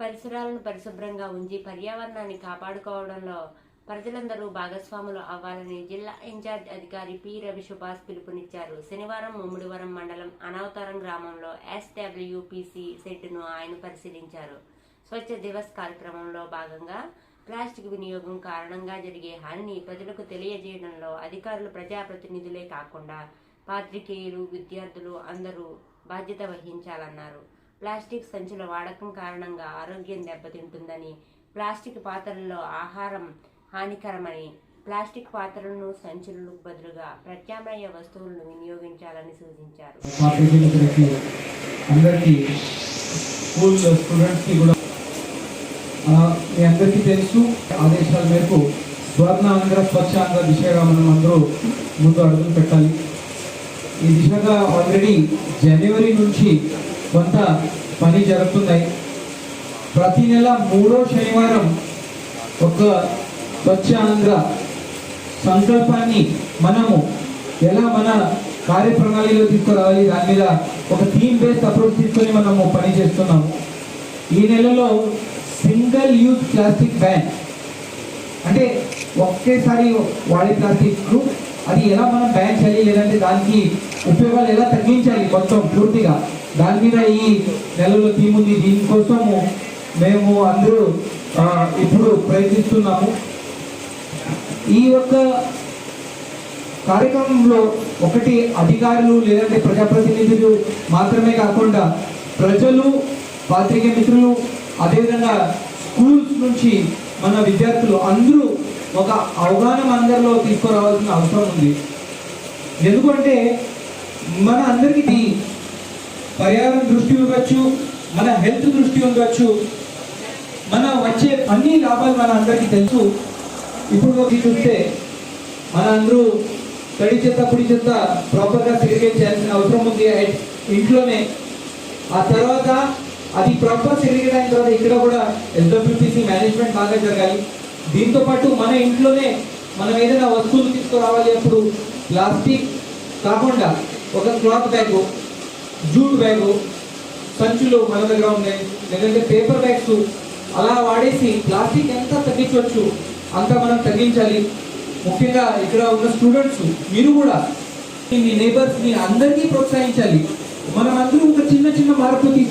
పరిసరాలను పరిశుభ్రంగా ఉంచి పర్యావరణాన్ని కాపాడుకోవడంలో ప్రజలందరూ భాగస్వాములు అవ్వాలని జిల్లా ఇన్ఛార్జ్ అధికారి పి. రవి సుభాష్ పిలుపునిచ్చారు. శనివారం ముమ్మిడివరం మండలం అనవతరం గ్రామంలో ఎస్డబ్ల్యూపీసీ సెట్ను ఆయన పరిశీలించారు. స్వచ్ఛ దివస్ కార్యక్రమంలో భాగంగా ప్లాస్టిక్ వినియోగం కారణంగా జరిగే హానిని ప్రజలకు తెలియజేయడంలో అధికారులు ప్రజాప్రతినిధులే కాకుండా పాత్రికేయులు విద్యార్థులు అందరూ బాధ్యత వహించాలన్నారు. ప్లాస్టిక్ సంచుల వాడకం కారణంగా ఆరోగ్యం దెబ్బతింటుందని ప్లాస్టిక్ పాత్రల్లో ఆహారం హానికరమని ప్లాస్టిక్ పాత్రలను సంచులకు బదులుగా ప్రత్యామ్నాయ వస్తువులను వినియోగించాలని సూచించారు. అందరికీ స్టూడెంట్స్కి కూడా మీ అందరికీ తెలుసు ఆదేశాల మేరకు స్వర్ణ ఆంధ్ర స్వచ్ఛ ఆంధ్ర దిశగా మనం అందరూ ముందు అడుగులు పెట్టాలి. ఈ దిశగా ఆల్రెడీ జనవరి నుంచి కొంత పని జరుగుతున్నాయి. ప్రతి నెల మూడో శనివారం ఒక స్వచ్ఛ ఆంధ్ర సంకల్పాన్ని మనము ఎలా మన కార్యప్రణాళిలో తీసుకురావాలి దాని మీద ఒక థీమ్ బేస్డ్ అప్రోచ్ తీసుకొని మనము పని చేస్తున్నాము. ఈ నెలలో సింగిల్ యూజ్ ప్లాస్టిక్ బ్యాన్. అంటే ఒకేసారి వాడే ప్లాస్టిక్ అది ఎలా మనం బ్యాన్ చేయాలి లేదంటే దానికి ఉపయోగాలు ఎలా తగ్గించాలి మొత్తం పూర్తిగా. దాని మీద ఈ నెలలో థీమ్ ఉంది. దీనికోసము మేము అందరూ ఇప్పుడు ప్రయత్నిస్తున్నాము. ఈ యొక్క కార్యక్రమంలో ఒకటి అధికారులు లేదంటే ప్రజాప్రతినిధులు మాత్రమే కాకుండా ప్రజలు పాత్రికేయ మిత్రులు అదేవిధంగా స్కూల్స్ నుంచి మన విద్యార్థులు అందరూ ఒక అవగాహన అందరిలో తీసుకురావాల్సిన అవసరం ఉంది. ఎందుకంటే మన అందరికీ పర్యావరణ దృష్టి ఉండొచ్చు మన హెల్త్ దృష్టి ఉండొచ్చు మన వచ్చే అన్ని లాభాలు మన అందరికీ తెలుసు. ఇప్పుడు ఒకటి చూస్తే మన అందరూ తడి చెత్త పొడి చెత్త ప్రాపర్గా సెగ్రిగేట్ చేయాల్సిన అవసరం ఉంది. ఇంట్లోనే ఆ తర్వాత అది ప్రాపర్ సెగ్రిగేట్ అయిన తర్వాత ఇక్కడ కూడా ఎస్డబ్ల్యూపీసీ మేనేజ్మెంట్ బాగా జరగాలి. దీంతో పాటు మన ఇంట్లోనే మనం ఏదైనా వస్తువులు తీసుకురావాలి అప్పుడు ప్లాస్టిక్ కాకుండా ఒక క్లాత్ బ్యాగ్ జూట్ బ్యాగు సంచులు మన దగ్గర ఉన్నాయి. లేదంటే పేపర్ బ్యాగ్స్ అలా వాడేసి ప్లాస్టిక్ ఎంత తగ్గించవచ్చు అంత మనం తగ్గించాలి. ముఖ్యంగా ఇక్కడ ఉన్న స్టూడెంట్స్ మీరు కూడా మీ నేబర్స్ని అందరినీ ప్రోత్సహించాలి. మనం ఒక చిన్న చిన్న మార్పు తీసుకు